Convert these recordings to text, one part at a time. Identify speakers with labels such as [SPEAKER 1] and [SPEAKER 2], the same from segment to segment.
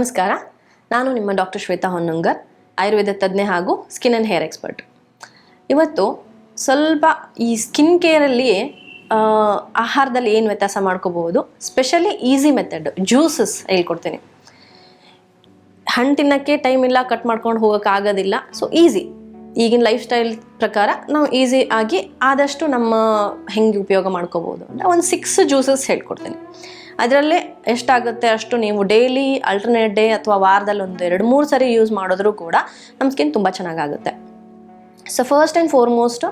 [SPEAKER 1] ನಮಸ್ಕಾರ. ನಾನು ನಿಮ್ಮ ಡಾಕ್ಟರ್ ಶ್ವೇತಾ ಹೊನ್ನಂಗರ್, ಆಯುರ್ವೇದ ತಜ್ಞೆ ಹಾಗೂ ಸ್ಕಿನ್ ಆ್ಯಂಡ್ ಹೇರ್ ಎಕ್ಸ್ಪರ್ಟ್ ಇವತ್ತು ಸ್ವಲ್ಪ ಈ ಸ್ಕಿನ್ ಕೇರಲ್ಲಿ ಆಹಾರದಲ್ಲಿ ಏನು ವ್ಯತ್ಯಾಸ ಮಾಡ್ಕೋಬಹುದು? ಸ್ಪೆಷಲಿ ಈಸಿ ಮೆಥಡ್ ಜ್ಯೂಸಸ್ ಹೇಳ್ಕೊಡ್ತೀನಿ. ಹಣ್ಣು ತಿನ್ನೋಕ್ಕೆ ಟೈಮ್ ಇಲ್ಲ ಕಟ್ ಮಾಡ್ಕೊಂಡು ಹೋಗೋಕೆ ಆಗೋದಿಲ್ಲ ಸೊ ಈಸಿ ಈಗಿನ ಲೈಫ್ ಸ್ಟೈಲ್ ಪ್ರಕಾರ ನಾವು ಈಸಿ ಆಗಿ ಆದಷ್ಟು ನಮ್ಮ ಹೆಂಗೆ ಉಪಯೋಗ ಮಾಡ್ಕೋಬೋದು ಅಂದರೆ ಒಂದು ಸಿಕ್ಸ್ ಜ್ಯೂಸಸ್ ಹೇಳ್ಕೊಡ್ತೀನಿ. ಅದರಲ್ಲೇ ಎಷ್ಟಾಗುತ್ತೆ ಅಷ್ಟು ನೀವು ಡೈಲಿ ಅಲ್ಟರ್ನೇಟ್ ಡೇ ಅಥವಾ ವಾರದಲ್ಲಿ ಒಂದು ಎರಡು ಮೂರು ಸರಿ ಯೂಸ್ ಮಾಡಿದ್ರೂ ಕೂಡ ನಮ್ಮ ಸ್ಕಿನ್ ತುಂಬ ಚೆನ್ನಾಗಾಗುತ್ತೆ. So first and foremost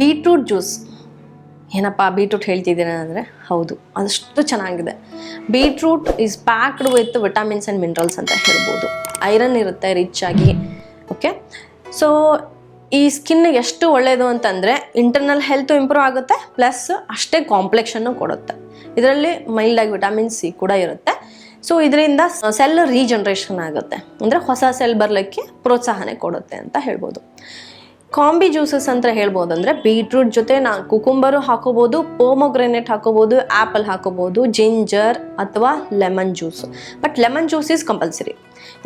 [SPEAKER 1] beetroot juice ಏನಪ್ಪ ಬೀಟ್ರೂಟ್ ಹೇಳ್ತಿದ್ದೀನಿ ಅಂದರೆ? ಹೌದು ಅದಷ್ಟು ಚೆನ್ನಾಗಿದೆ. Beetroot is packed with vitamins and minerals ಅಂತ ಹೇಳ್ಬೋದು. ಐರನ್ ಇರುತ್ತೆ ರಿಚ್ ಆಗಿ. ಓಕೆ ಸೊ ಈ ಸ್ಕಿನ್ನಿಗೆ ಎಷ್ಟು ಒಳ್ಳೆಯದು ಅಂತಂದರೆ ಇಂಟರ್ನಲ್ ಹೆಲ್ತ್ ಇಂಪ್ರೂವ್ ಆಗುತ್ತೆ ಪ್ಲಸ್ ಅಷ್ಟೇ ಕಾಂಪ್ಲೆಕ್ಷನ್ನು ಕೊಡುತ್ತೆ. ಇದರಲ್ಲಿ ಮೈಲ್ಡಾಗಿ ವಿಟಮಿನ್ ಸಿ ಕೂಡ ಇರುತ್ತೆ. ಸೊ ಇದರಿಂದ ಸೆಲ್ ರೀಜನ್ರೇಷನ್ ಆಗುತ್ತೆ. ಅಂದರೆ ಹೊಸ ಸೆಲ್ ಬರಲಿಕ್ಕೆ ಪ್ರೋತ್ಸಾಹನೆ ಕೊಡುತ್ತೆ ಅಂತ ಹೇಳ್ಬೋದು. ಕಾಂಬಿ ಜ್ಯೂಸಸ್ ಅಂತ ಹೇಳ್ಬೋದು ಅಂದರೆ ಬೀಟ್ರೂಟ್ ಜೊತೆ ನಾ ಕುಕುಂಬರು ಹಾಕೋಬೋದು ಪೋಮೊಗ್ರೆನೇಟ್ ಹಾಕೋಬೋದು ಆ್ಯಪಲ್ ಹಾಕೋಬೋದು ಜಿಂಜರ್ ಅಥವಾ lemon juice but lemon juice is compulsory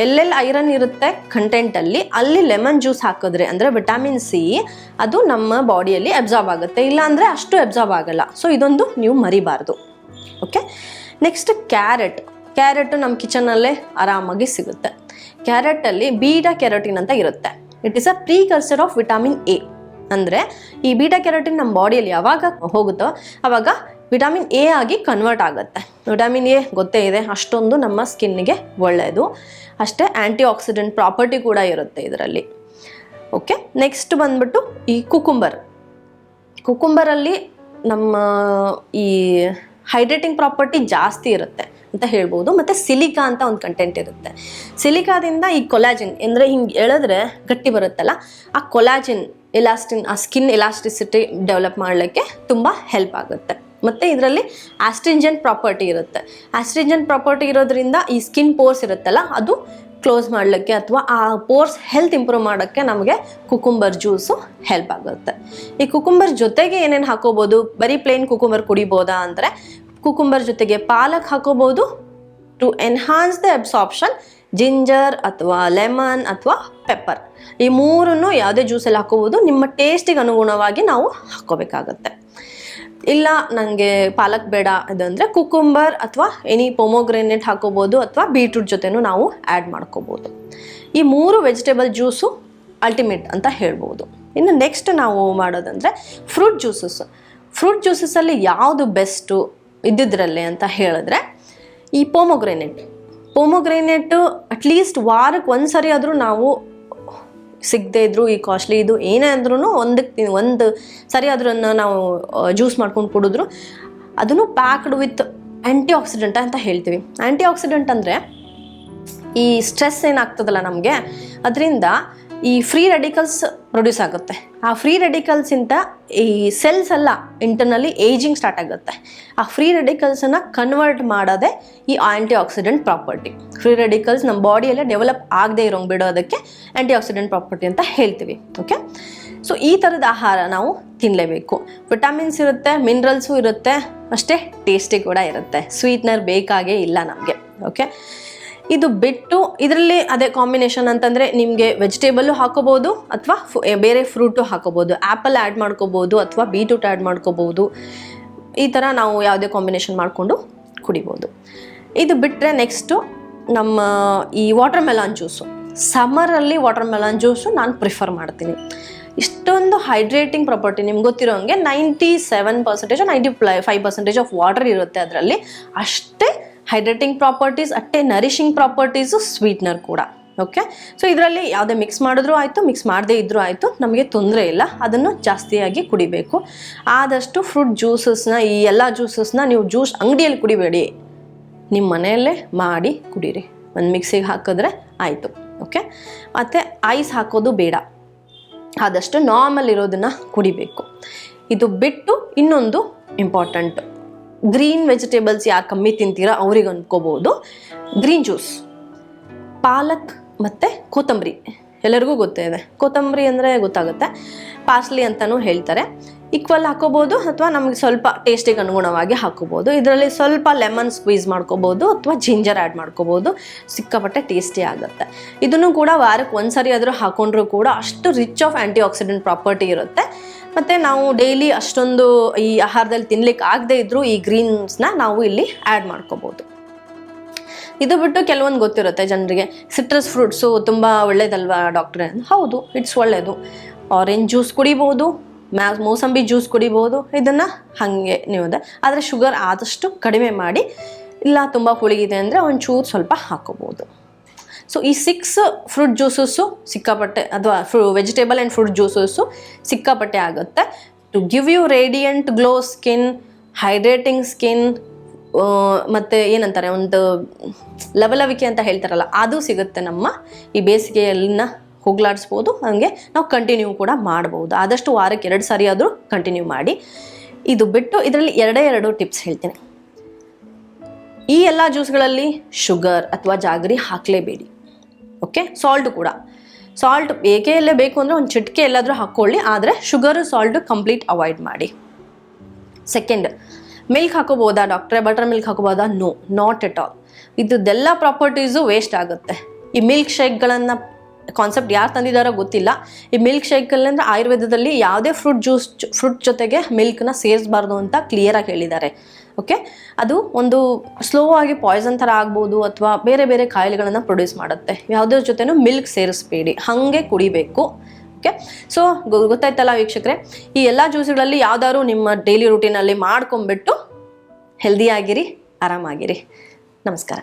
[SPEAKER 1] ಎಲ್ಲೆಲ್ಲಿ ಐರನ್ ಇರುತ್ತೆ ಕಂಟೆಂಟಲ್ಲಿ ಅಲ್ಲಿ ಲೆಮನ್ ಜ್ಯೂಸ್ ಹಾಕಿದ್ರೆ ಅಂದರೆ ವಿಟಮಿನ್ ಸಿ ಅದು ನಮ್ಮ ಬಾಡಿಯಲ್ಲಿ ಅಬ್ಸಾರ್ಬ್ ಆಗುತ್ತೆ. ಇಲ್ಲ ಅಂದರೆ ಅಷ್ಟು ಅಬ್ಸಾರ್ಬ್ ಆಗಲ್ಲ. ಸೊ ಇದೊಂದು ನೀವು ಮರಿಬಾರ್ದು. ಓಕೆ ನೆಕ್ಸ್ಟ್ ಕ್ಯಾರೆಟ್ ಕ್ಯಾರೆಟ್ ನಮ್ಮ ಕಿಚನಲ್ಲೇ ಆರಾಮಾಗಿ ಸಿಗುತ್ತೆ. ಕ್ಯಾರೆಟಲ್ಲಿ ಬೀಟಾ ಕ್ಯಾರೋಟಿನ್ ಅಂತ ಇರುತ್ತೆ. It is a precursor of vitamin A ಅಂದರೆ ಈ ಬೀಟಾ ಕ್ಯಾರೋಟಿನ್ ನಮ್ಮ ಬಾಡಿಯಲ್ಲಿ ಯಾವಾಗ ಹೋಗುತ್ತೋ ಆವಾಗ ವಿಟಾಮಿನ್ ಎ ಆಗಿ ಕನ್ವರ್ಟ್ ಆಗುತ್ತೆ. ವಿಟಾಮಿನ್ ಎ ಗೊತ್ತೇ ಇದೆ, ಅಷ್ಟೊಂದು ನಮ್ಮ ಸ್ಕಿನ್ನಿಗೆ ಒಳ್ಳೆಯದು ಅಷ್ಟೇ ಆ್ಯಂಟಿ ಆಕ್ಸಿಡೆಂಟ್ ಪ್ರಾಪರ್ಟಿ ಕೂಡ ಇರುತ್ತೆ ಇದರಲ್ಲಿ. ಓಕೆ ನೆಕ್ಸ್ಟ್ ಬಂದ್ಬಿಟ್ಟು ಈ ಕುಕುಂಬರ್ ಕುಕುಂಬರಲ್ಲಿ ನಮ್ಮ ಈ ಹೈಡ್ರೇಟಿಂಗ್ ಪ್ರಾಪರ್ಟಿ ಜಾಸ್ತಿ ಇರುತ್ತೆ ಅಂತ ಹೇಳ್ಬೋದು. ಮತ್ತು ಸಿಲಿಕಾ ಅಂತ ಒಂದು ಕಂಟೆಂಟ್ ಇರುತ್ತೆ. ಸಿಲಿಕಾದಿಂದ ಈ ಕೊಲಾಜಿನ್ ಅಂದರೆ ಹಿಂಗೆ ಎಳೆದ್ರೆ ಗಟ್ಟಿ ಬರುತ್ತಲ್ಲ, ಆ ಕೊಲಾಜಿನ್ ಎಲಾಸ್ಟಿನ್ ಆ ಸ್ಕಿನ್ ಎಲಾಸ್ಟಿಸಿಟಿ ಡೆವಲಪ್ ಮಾಡಲಿಕ್ಕೆ ತುಂಬ ಹೆಲ್ಪ್ ಆಗುತ್ತೆ. ಮತ್ತು ಇದರಲ್ಲಿ ಆಸ್ಟ್ರಿಂಜೆಂಟ್ ಪ್ರಾಪರ್ಟಿ ಇರುತ್ತೆ. ಆಸ್ಟ್ರಿಂಜೆಂಟ್ ಪ್ರಾಪರ್ಟಿ ಇರೋದ್ರಿಂದ ಈ ಸ್ಕಿನ್ ಪೋರ್ಸ್ ಇರುತ್ತಲ್ಲ, ಅದು ಕ್ಲೋಸ್ ಮಾಡಲಿಕ್ಕೆ ಅಥವಾ ಆ ಪೋರ್ಸ್ ಹೆಲ್ತ್ ಇಂಪ್ರೂವ್ ಮಾಡೋಕ್ಕೆ ನಮಗೆ ಕುಕುಂಬರ್ ಜ್ಯೂಸು ಹೆಲ್ಪ್ ಆಗುತ್ತೆ. ಈ ಕುಕುಂಬರ್ ಜೊತೆಗೆ ಏನೇನು ಹಾಕೋಬೋದು? ಬರೀ ಪ್ಲೇನ್ ಕುಕುಂಬರ್ ಕುಡಿಬೋದಾ ಅಂದರೆ ಕುಕುಂಬರ್ ಜೊತೆಗೆ ಪಾಲಕ್ ಹಾಕೋಬೋದು to enhance the absorption ginger ಅಥವಾ ಲೆಮನ್ ಅಥವಾ ಪೆಪ್ಪರ್ ಈ ಮೂರನ್ನು ಯಾವುದೇ ಜ್ಯೂಸಲ್ಲಿ ಹಾಕೋಬೋದು. ನಿಮ್ಮ ಟೇಸ್ಟಿಗೆ ಅನುಗುಣವಾಗಿ ನಾವು ಹಾಕೋಬೇಕಾಗತ್ತೆ. ಇಲ್ಲ ನನಗೆ ಪಾಲಕ್ ಬೇಡ ಅದಂದರೆ ಕುಕುಂಬರ್ ಅಥವಾ ಎನಿ ಪೊಮೊಗ್ರೆನೇಟ್ ಹಾಕೋಬೋದು ಅಥವಾ ಬೀಟ್ರೂಟ್ ಜೊತೆನೂ ನಾವು ಆ್ಯಡ್ ಮಾಡ್ಕೋಬೋದು. ಈ ಮೂರು ವೆಜಿಟೇಬಲ್ ಜ್ಯೂಸು ಅಲ್ಟಿಮೇಟ್ ಅಂತ ಹೇಳ್ಬೋದು. ಇನ್ನು ನೆಕ್ಸ್ಟ್ ನಾವು ಮಾಡೋದಂದರೆ ಫ್ರೂಟ್ ಜ್ಯೂಸಸ್ ಫ್ರೂಟ್ ಜ್ಯೂಸಸಲ್ಲಿ ಯಾವುದು ಬೆಸ್ಟು ಇದ್ದಿದ್ರಲ್ಲೇ ಅಂತ ಹೇಳಿದ್ರೆ ಈ ಪೊಮೋಗ್ರೆನೇಟ್ ಪೊಮೋಗ್ರೆನೇಟು ಅಟ್ಲೀಸ್ಟ್ ವಾರಕ್ಕೆ ಒಂದು ಸರಿ ಆದರೂ ನಾವು ಸಿಗದೇ ಇದ್ದರೂ ಈ ಕಾಸ್ಟ್ಲಿ ಇದು ಏನೇ ಅಂದ್ರೂ ಒಂದಕ್ಕೆ ಒಂದು ಸರಿ ಅದನ್ನು ನಾವು ಜ್ಯೂಸ್ ಮಾಡ್ಕೊಂಡು ಕುಡಿದ್ರು. ಅದನ್ನು ಪ್ಯಾಕ್ಡ್ ವಿತ್ ಆ್ಯಂಟಿ ಆಕ್ಸಿಡೆಂಟ್ ಅಂತ ಹೇಳ್ತೀವಿ. ಆ್ಯಂಟಿ ಆಕ್ಸಿಡೆಂಟ್ ಅಂದರೆ ಈ ಸ್ಟ್ರೆಸ್ ಏನಾಗ್ತದಲ್ಲ ನಮಗೆ? ಅದರಿಂದ ಈ ಫ್ರೀ ರೆಡಿಕಲ್ಸ್ ಪ್ರೊಡ್ಯೂಸ್ ಆಗುತ್ತೆ. ಆ ಫ್ರೀ ರೆಡಿಕಲ್ಸಿಂದ ಈ ಸೆಲ್ಸ್ ಎಲ್ಲ ಇಂಟರ್ನಲ್ಲಿ ಏಜಿಂಗ್ ಸ್ಟಾರ್ಟ್ ಆಗುತ್ತೆ. ಆ ಫ್ರೀ ರೆಡಿಕಲ್ಸನ್ನು ಕನ್ವರ್ಟ್ ಮಾಡೋದೇ ಈ anti oxidant property free radicals ನಮ್ಮ ಬಾಡಿಯಲ್ಲೇ ಡೆವಲಪ್ ಆಗದೆ ಇರೋಂಗೆ ಬಿಡೋದಕ್ಕೆ ಆ್ಯಂಟಿ ಆಕ್ಸಿಡೆಂಟ್ ಪ್ರಾಪರ್ಟಿ ಅಂತ ಹೇಳ್ತೀವಿ ಓಕೆ ಸೊ ಈ ಥರದ ಆಹಾರ ನಾವು ತಿನ್ನಲೇಬೇಕು ವಿಟಮಿನ್ಸ್ ಇರುತ್ತೆ ಮಿನರಲ್ಸು ಇರುತ್ತೆ, ಅಷ್ಟೇ ಟೇಸ್ಟಿ ಕೂಡ ಇರುತ್ತೆ. ಸ್ವೀಟ್ನರ್ ಬೇಕಾಗೇ ಇಲ್ಲ ನಮಗೆ ಓಕೆ ಇದು ಬಿಟ್ಟು ಇದರಲ್ಲಿ ಅದೇ ಕಾಂಬಿನೇಷನ್ ಅಂತಂದರೆ ನಿಮಗೆ ವೆಜಿಟೇಬಲ್ಲು ಹಾಕೋಬೋದು ಅಥವಾ ಬೇರೆ ಫ್ರೂಟು ಹಾಕೋಬೋದು. ಆ್ಯಪಲ್ ಆ್ಯಡ್ ಮಾಡ್ಕೋಬೋದು ಅಥವಾ ಬೀಟ್ರೂಟ್ ಆ್ಯಡ್ ಮಾಡ್ಕೋಬೋದು. ಈ ಥರ ನಾವು ಯಾವುದೇ ಕಾಂಬಿನೇಷನ್ ಮಾಡಿಕೊಂಡು ಕುಡಿಬೋದು. ಇದು ಬಿಟ್ಟರೆ ನೆಕ್ಸ್ಟು ನಮ್ಮ ಈ ವಾಟರ್ ಮೆಲಾನ್ ಜ್ಯೂಸು ಸಮ್ಮರಲ್ಲಿ ವಾಟರ್ ಮೆಲಾನ್ ಜ್ಯೂಸು ನಾನು ಪ್ರಿಫರ್ ಮಾಡ್ತೀನಿ. ಇಷ್ಟೊಂದು ಹೈಡ್ರೇಟಿಂಗ್ ಪ್ರಾಪರ್ಟಿ ನಿಮ್ಗೆ ಗೊತ್ತಿರೋ ಹಂಗೆ ninety seven percentage ninety five percentage of water ಇರುತ್ತೆ ಅದರಲ್ಲಿ. ಅಷ್ಟೇ ಹೈಡ್ರೇಟಿಂಗ್ ಪ್ರಾಪರ್ಟೀಸ್ ಅಟ್ಟೆ ನರಿಷಿಂಗ್ ಪ್ರಾಪರ್ಟೀಸು ಸ್ವೀಟ್ನರ್ ಕೂಡ. ಓಕೆ ಸೊ ಇದರಲ್ಲಿ ಯಾವುದೇ ಮಿಕ್ಸ್ ಮಾಡಿದ್ರೂ ಆಯಿತು ಮಿಕ್ಸ್ ಮಾಡದೇ ಇದ್ದರೂ ಆಯಿತು, ನಮಗೆ ತೊಂದರೆ ಇಲ್ಲ. ಅದನ್ನು ಜಾಸ್ತಿಯಾಗಿ ಕುಡಿಬೇಕು. ಆದಷ್ಟು ಫ್ರೂಟ್ ಜ್ಯೂಸಸ್ನ ಈ ಎಲ್ಲ ಜ್ಯೂಸಸ್ನ ನೀವು ಜ್ಯೂಸ್ ಅಂಗಡಿಯಲ್ಲಿ ಕುಡಿಬೇಡಿ. ನಿಮ್ಮ ಮನೆಯಲ್ಲೇ ಮಾಡಿ ಕುಡೀರಿ. ಒಂದು ಮಿಕ್ಸಿಗೆ ಹಾಕಿದ್ರೆ ಆಯಿತು. ಓಕೆ ಮತ್ತು ಐಸ್ ಹಾಕೋದು ಬೇಡ. ಆದಷ್ಟು ನಾರ್ಮಲ್ ಇರೋದನ್ನು ಕುಡಿಬೇಕು. ಇದು ಬಿಟ್ಟು ಇನ್ನೊಂದು ಇಂಪಾರ್ಟೆಂಟ್ ಗ್ರೀನ್ ವೆಜಿಟೇಬಲ್ಸ್ ಯಾರು ಕಮ್ಮಿ ತಿಂತೀರಾ ಅವ್ರಿಗೆ ಅಂದ್ಕೋಬೋದು. ಗ್ರೀನ್ ಜ್ಯೂಸ್, ಪಾಲಕ್ ಮತ್ತು ಕೊತ್ತಂಬರಿ. ಎಲ್ಲರಿಗೂ ಗೊತ್ತೇ ಇದೆ. ಕೊತ್ತಂಬರಿ ಅಂದರೆ ಗೊತ್ತಾಗುತ್ತೆ. ಪಾರ್ಸ್ಲಿ ಅಂತಲೂ ಹೇಳ್ತಾರೆ. ಈಕ್ವಲ್ ಹಾಕೋಬೋದು ಅಥವಾ ನಮಗೆ ಸ್ವಲ್ಪ ಟೇಸ್ಟಿಗೆ ಅನುಗುಣವಾಗಿ ಹಾಕೋಬೋದು. ಇದರಲ್ಲಿ ಸ್ವಲ್ಪ ಲೆಮನ್ ಸ್ಕ್ವೀಸ್ ಮಾಡ್ಕೋಬೋದು ಅಥವಾ ಜಿಂಜರ್ ಆ್ಯಡ್ ಮಾಡ್ಕೋಬೋದು. ಸಿಕ್ಕಾಪಟ್ಟೆ ಟೇಸ್ಟಿ ಆಗುತ್ತೆ. ಇದನ್ನು ಕೂಡ ವಾರಕ್ಕೆ ಒಂದ್ಸರಿ ಆದರೂ ಹಾಕೊಂಡ್ರೂ ಕೂಡ ಅಷ್ಟು rich of anti accident property ಇರುತ್ತೆ. ಮತ್ತು ನಾವು ಡೈಲಿ ಅಷ್ಟೊಂದು ಈ ಆಹಾರದಲ್ಲಿ ತಿನ್ಲಿಕ್ಕೆ ಆಗದೆ ಇದ್ದರೂ ಈ ಗ್ರೀನ್ಸ್ನ ನಾವು ಇಲ್ಲಿ ಆ್ಯಡ್ ಮಾಡ್ಕೋಬೋದು. ಇದು ಬಿಟ್ಟು ಕೆಲವೊಂದು ಗೊತ್ತಿರುತ್ತೆ ಜನರಿಗೆ. ಸಿಟ್ರಸ್ ಫ್ರೂಟ್ಸು ತುಂಬ ಒಳ್ಳೇದಲ್ವಾ ಡಾಕ್ಟ್ರೆ ಹೌದು ಇಟ್ಸ್ ಒಳ್ಳೆಯದು ಆರೆಂಜ್ ಜ್ಯೂಸ್ ಕುಡಿಬೋದು ಮ್ಯಾ ಮೋಸಂಬಿ ಜ್ಯೂಸ್ ಕುಡಿಬೋದು, ಇದನ್ನು ಹಾಗೆ ನೀವು ಅದೇ ಆದರೆ ಶುಗರ್ ಆದಷ್ಟು ಕಡಿಮೆ ಮಾಡಿ, ಇಲ್ಲ ತುಂಬ ಹುಳಿಗಿದೆ ಅಂದರೆ ಒಂಚೂರು ಸ್ವಲ್ಪ ಹಾಕೋಬೋದು ಸೊ ಈ ಸಿಕ್ಸ್ ಫ್ರೂಟ್ ಜ್ಯೂಸಸ್ಸು ಸಿಕ್ಕಾಪಟ್ಟೆ, ಅಥವಾ ಫ್ರೂ ವೆಜಿಟೇಬಲ್ ಆ್ಯಂಡ್ ಫ್ರೂಟ್ ಜ್ಯೂಸಸ್ಸು ಸಿಕ್ಕಾಪಟ್ಟೆ ಆಗುತ್ತೆ. To give you radiant glow skin hydrating skin ಮತ್ತು ಏನಂತಾರೆ, ಒಂದು ಲವಲವಿಕೆ ಅಂತ ಹೇಳ್ತಾರಲ್ಲ, ಅದು ಸಿಗುತ್ತೆ ನಮ್ಮ ಈ ಬೇಸಿಗೆಯಲ್ಲಿನ ಹೋಗ್ಲಾಡಿಸ್ಬೋದು. ಹಾಗೆ ನಾವು ಕಂಟಿನ್ಯೂ ಕೂಡ ಮಾಡ್ಬೋದು. ಆದಷ್ಟು ವಾರಕ್ಕೆ ಎರಡು ಸಾರಿ ಆದರೂ ಕಂಟಿನ್ಯೂ ಮಾಡಿ. ಇದು ಬಿಟ್ಟು ಇದರಲ್ಲಿ ಎರಡೇ ಎರಡು ಟಿಪ್ಸ್ ಹೇಳ್ತೀನಿ. ಈ ಎಲ್ಲ ಜ್ಯೂಸ್ಗಳಲ್ಲಿ ಶುಗರ್ ಅಥವಾ ಜಾಗರಿ ಹಾಕಲೇಬೇಡಿ. ಓಕೆ ಸಾಲ್ಟ್ ಕೂಡ. ಸಾಲ್ಟ್ ಬೇಕೇ ಬೇಕು ಅಂದರೆ ಒಂದು ಚಿಟಿಕೆ ಎಲ್ಲಾದರೂ ಹಾಕ್ಕೊಳ್ಳಿ ಆದರೆ ಶುಗರು ಸಾಲ್ಟ್ ಕಂಪ್ಲೀಟ್ ಅವಾಯ್ಡ್ ಮಾಡಿ. ಸೆಕೆಂಡ್ ಮಿಲ್ಕ್ ಹಾಕೋಬೋದಾ ಡಾಕ್ಟ್ರೆ ಬಟರ್ ಮಿಲ್ಕ್ ಹಾಕೋಬೋದಾ ನೋ ನಾಟ್ ಎಟ್ ಆಲ್ ಇದ್ದೆಲ್ಲ ಪ್ರಾಪರ್ಟೀಸು ವೇಸ್ಟ್ ಆಗುತ್ತೆ. ಈ ಮಿಲ್ಕ್ ಶೇಕ್ಗಳನ್ನು ಕಾನ್ಸೆಪ್ಟ್ ಯಾರು ತಂದಿದ್ದಾರೋ ಗೊತ್ತಿಲ್ಲ. ಈ ಮಿಲ್ಕ್ ಶೇಕಲ್ಲಿ ಅಂದರೆ ಆಯುರ್ವೇದದಲ್ಲಿ ಯಾವುದೇ ಫ್ರೂಟ್ ಜ್ಯೂಸ್ ಫ್ರೂಟ್ ಜೊತೆಗೆ ಮಿಲ್ಕ್ನ ಸೇರಿಸಬಾರ್ದು ಅಂತ ಕ್ಲಿಯರಾಗಿ ಹೇಳಿದ್ದಾರೆ. ಓಕೆ ಅದು ಒಂದು ಸ್ಲೋ ಆಗಿ ಪಾಯ್ಸನ್ ಥರ ಆಗ್ಬೋದು ಅಥವಾ ಬೇರೆ ಬೇರೆ ಕಾಯಿಲೆಗಳನ್ನು ಪ್ರೊಡ್ಯೂಸ್ ಮಾಡುತ್ತೆ. ಯಾವುದ್ರ ಜೊತೆನೂ ಮಿಲ್ಕ್ ಸೇರಿಸ್ಬೇಡಿ. ಹಾಗೆ ಕುಡಿಬೇಕು. ಓಕೆ ಸೊ ಗೊತ್ತಾಯ್ತಲ್ಲ ವೀಕ್ಷಕರೇ? ಈ ಎಲ್ಲ ಜ್ಯೂಸ್ಗಳಲ್ಲಿ ಯಾವ್ದಾದ್ರು ನಿಮ್ಮ ಡೈಲಿ ರೂಟೀನಲ್ಲಿ ಮಾಡ್ಕೊಂಬಿಟ್ಟು ಹೆಲ್ದಿಯಾಗಿರಿ ಆರಾಮಾಗಿರಿ. ನಮಸ್ಕಾರ.